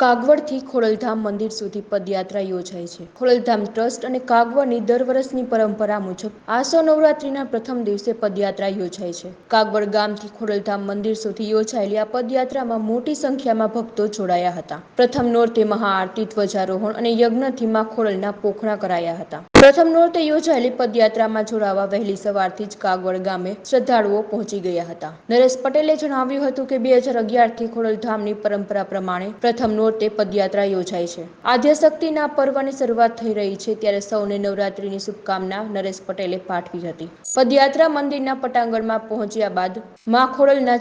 કાગવડથી ખોડલધામ મંદિર સુધી પદયાત્રા યોજાય છે. ખોડલધામ ટ્રસ્ટ અને કાગવડની દર વર્ષની પરંપરા મુજબ આસો નવરાત્રીના પ્રથમ દિવસે પદયાત્રા યોજાય છે. કાગવડ ગામથી ખોડલધામ મંદિર સુધી યોજાયેલી આ પદયાત્રામાં મોટી સંખ્યામાં ભક્તો જોડાયા હતા. પ્રથમ નોરતે મહાઆરતી, ધ્વજારોહણ અને યજ્ઞથી માં ખોડલના પોખણા કરાયા હતા. પ્રથમ નોરતે યોજાયેલી પદયાત્રામાં જોડાવા વહેલી સવારથી જ કાગવડ ગામે શ્રદ્ધાળુઓ પહોંચી ગયા હતા. નરેશ પટેલે જણાવ્યું હતું કે બે હજાર અગિયારથી ખોડલધામની પરંપરા પ્રમાણે પ્રથમ નોરતે પદયાત્રા યોજાય છે. આદ્યશક્તિના પર્વની શરૂઆત થઈ રહી છે ત્યારે સૌને નવરાત્રીની શુભકામના નરેશ પટેલે પાઠવી હતી. પદયાત્રા મંદિરના પટાંગણમાં પહોંચ્યા બાદ મા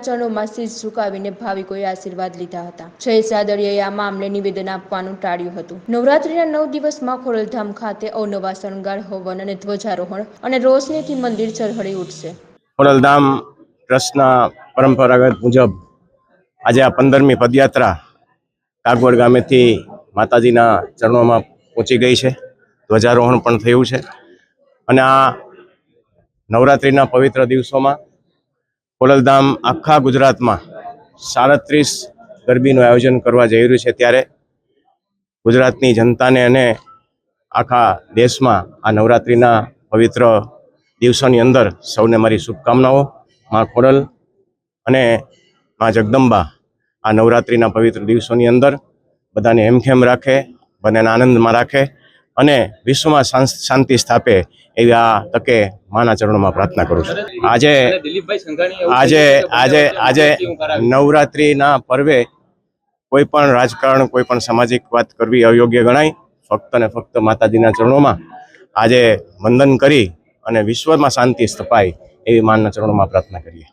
ચરણોમાં શીશ ઝુકાવીને ભાવિકોએ આશીર્વાદ લીધા હતા. જય રાદડિયાએ આ મામલે નિવેદન આપવાનું ટાળ્યું હતું. નવરાત્રીના નવ દિવસમાં ખોડલધામ ખાતે અવનવા શણગાર, હવન અને ધ્વજારોહણ અને રોશનીથી મંદિર ચરહળી ઉઠશે. ખોડલધામ ટ્રસ્ટના પરંપરાગત મુજબ આજે આ પંદરમી પદયાત્રા કાગવડ ગામેથી માતાજીના ચરણોમાં પહોંચી ગઈ છે. ધ્વજારોહણ પણ થયું છે. અને આ નવરાત્રિના પવિત્ર દિવસોમાં ખોડલધામ આખા ગુજરાતમાં સાડત્રીસ ગરબીનું આયોજન કરવા જઈ રહ્યું છે ત્યારે ગુજરાતની જનતાને અને આખા દેશમાં આ નવરાત્રિના પવિત્ર દિવસોની અંદર સૌને મારી શુભકામનાઓ. માં ખોડલ અને માં જગદંબા આ નવરાત્રિના પવિત્ર દિવસોની અંદર બધાને હેમખેમ રાખે, બધાને આનંદમાં રાખે અને વિશ્વમાં શાંતિ સ્થાપે એવી આ તકે માના ચરણોમાં પ્રાર્થના કરું છું. આજે આજે આજે આજે નવરાત્રિના પર્વે કોઈ પણ રાજકારણ, કોઈ પણ સામાજિક વાત કરવી અયોગ્ય ગણાય. ફક્ત ને ફક્ત માતાજીના ચરણોમાં આજે વંદન કરી અને વિશ્વમાં શાંતિ સ્થપાય એવી માનના ચરણોમાં પ્રાર્થના કરીએ.